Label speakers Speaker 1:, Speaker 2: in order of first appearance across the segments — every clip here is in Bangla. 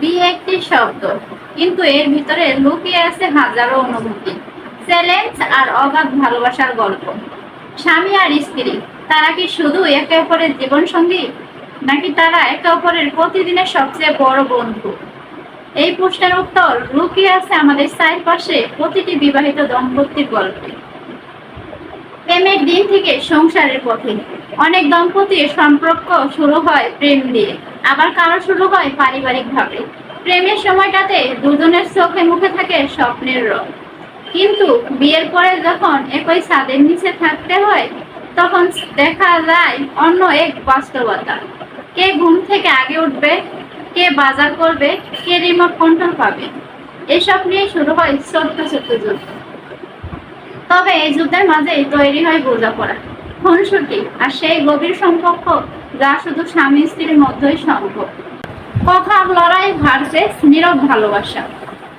Speaker 1: বিয়ে একটি শব্দ, কিন্তু এর ভিতরে লুকিয়ে আছে হাজারো অনুভূতি, চ্যালেঞ্জ আর অগাধ ভালোবাসার গল্প। স্বামী আর স্ত্রী, তারা কি শুধু একে অপরের জীবন সঙ্গী নাকি তারা একে অপরের প্রতিদিনের সবচেয়ে বড় বন্ধু? এই প্রশ্নের উত্তর লুকিয়ে আছে আমাদের চারপাশে প্রতিটি বিবাহিত দম্পতির গল্পে। প্রেমের দিন থেকে সংসারের পথে। অনেক দম্পতির সম্পর্ক শুরু হয় প্রেম দিয়ে আবার কারও শুরু হয় পারিবারিক ভাবে প্রেমের সময়টাতে দুজনের চোখে মুখে থাকে স্বপ্নের রং। কিন্তু বিয়ের পরে যখন একই ছাদের নিচে থাকতে হয়, তখন দেখা যায় অন্য এক বাস্তবতা। কে ঘুম থেকে আগে উঠবে, কে বাজার করবে, কে রিমোট কন্ট্রোল পাবে। এসব নিয়ে শুরু হয় ছোট্ট ছোট্ট যুদ্ধ। তবে এই যুদ্ধের মাঝেই তৈরি হয় বোঝাপড়া। খুনসুটি আর সেই গভীর সম্পর্ক যা শুধু স্বামী স্ত্রীর মধ্যেই সম্ভব। কথার লড়াই ভার্সেস নীরব ভালোবাসা।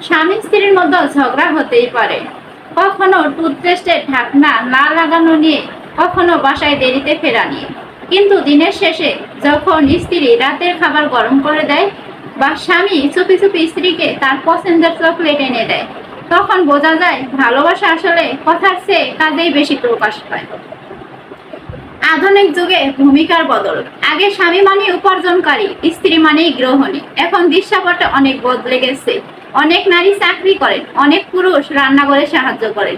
Speaker 1: স্বামী স্ত্রীর মধ্যে ঝগড়া হতেই পারে। কখনো টুথপেস্টের ঢাকনা না লাগানো নিয়ে, কখনো বাসায় দেরিতে ফেরা নিয়ে। কিন্তু দিনের শেষে যখন স্ত্রী রাতের খাবার গরম করে দেয় বা স্বামী চুপি চুপি স্ত্রীকে তার পছন্দের চকলেট এনে দেয়, তখন বোঝা যায় ভালোবাসা আসলে কথার চেয়ে কাজেই বেশি প্রকাশ পায়। আধুনিক যুগে ভূমিকার বদল। আগে স্বামী মানে উপার্জনকারী, স্ত্রী মানেই গ্রহণী এখন দৃশ্যপটে অনেক বদলে গেছে। অনেক নারী চাকরি করেন, অনেক পুরুষ রান্নাঘরে সাহায্য করেন।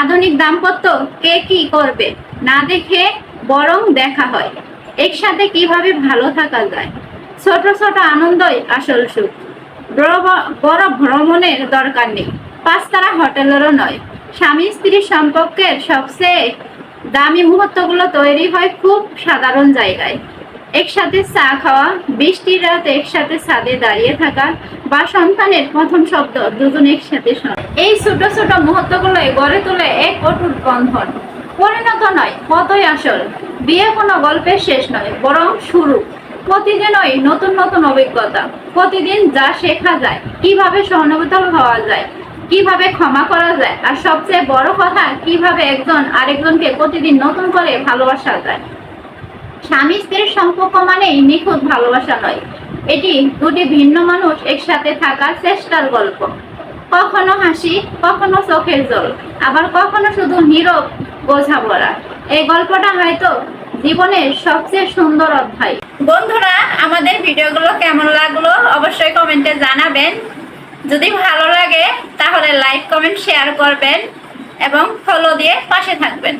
Speaker 1: আধুনিক দাম্পত্য কে কি করবে না দেখে বরং দেখা হয়। একসাথে কীভাবে ভালো থাকা যায়? ছোট ছোট আনন্দই আসল সুখ। বড় বড় ভ্রমণের দরকার নেই। পাঁচতারা হোটেলেরও নয়। স্বামী স্ত্রীর সম্পর্কের সবচেয়ে দামি মুহূর্তগুলো তৈরি হয় খুব সাধারণ জায়গায়। একসাথে চা খাওয়া, বৃষ্টির রাত একসাথে ছাদে দাঁড়িয়ে থাকা বা সন্তানের প্রথম শব্দ দুজন একসাথে শোনা। এই ছোট ছোট মুহূর্তগুলোই গড়ে তোলে এক অটুট বন্ধন। পরিণত নয় কতই আসল। বিয়ে কোনো গল্পের শেষ নয়, বরং শুরু। প্রতিদিনই নতুন নতুন অভিজ্ঞতা। প্রতিদিন যা শেখা যায়, কীভাবে সহানুভূতল হওয়া যায় কীভাবে ক্ষমা করা যায়? আর সবচেয়ে বড় কথা, কীভাবে একজন আরেকজনকে প্রতিদিন নতুন করে ভালোবাসা যায়? স্বামী স্ত্রীর সম্পর্ক মানেই নিখুঁত ভালোবাসা নয়। এটি দুটি ভিন্ন মানুষ একসাথে থাকার চেষ্টার গল্প। কখনো হাসি, কখনো চোখের জল, আবার কখনো শুধু নীরব বোঝাপড়া। এই গল্পটা হয়তো জীবনের সবচেয়ে সুন্দর অধ্যায়। বন্ধুরা, আমাদের ভিডিওগুলো কেমন লাগল? অবশ্যই কমেন্টে জানাবেন। যদি ভালো লাগে তাহলে লাইক কমেন্ট শেয়ার করবেন এবং ফলো দিয়ে পাশে থাকবেন।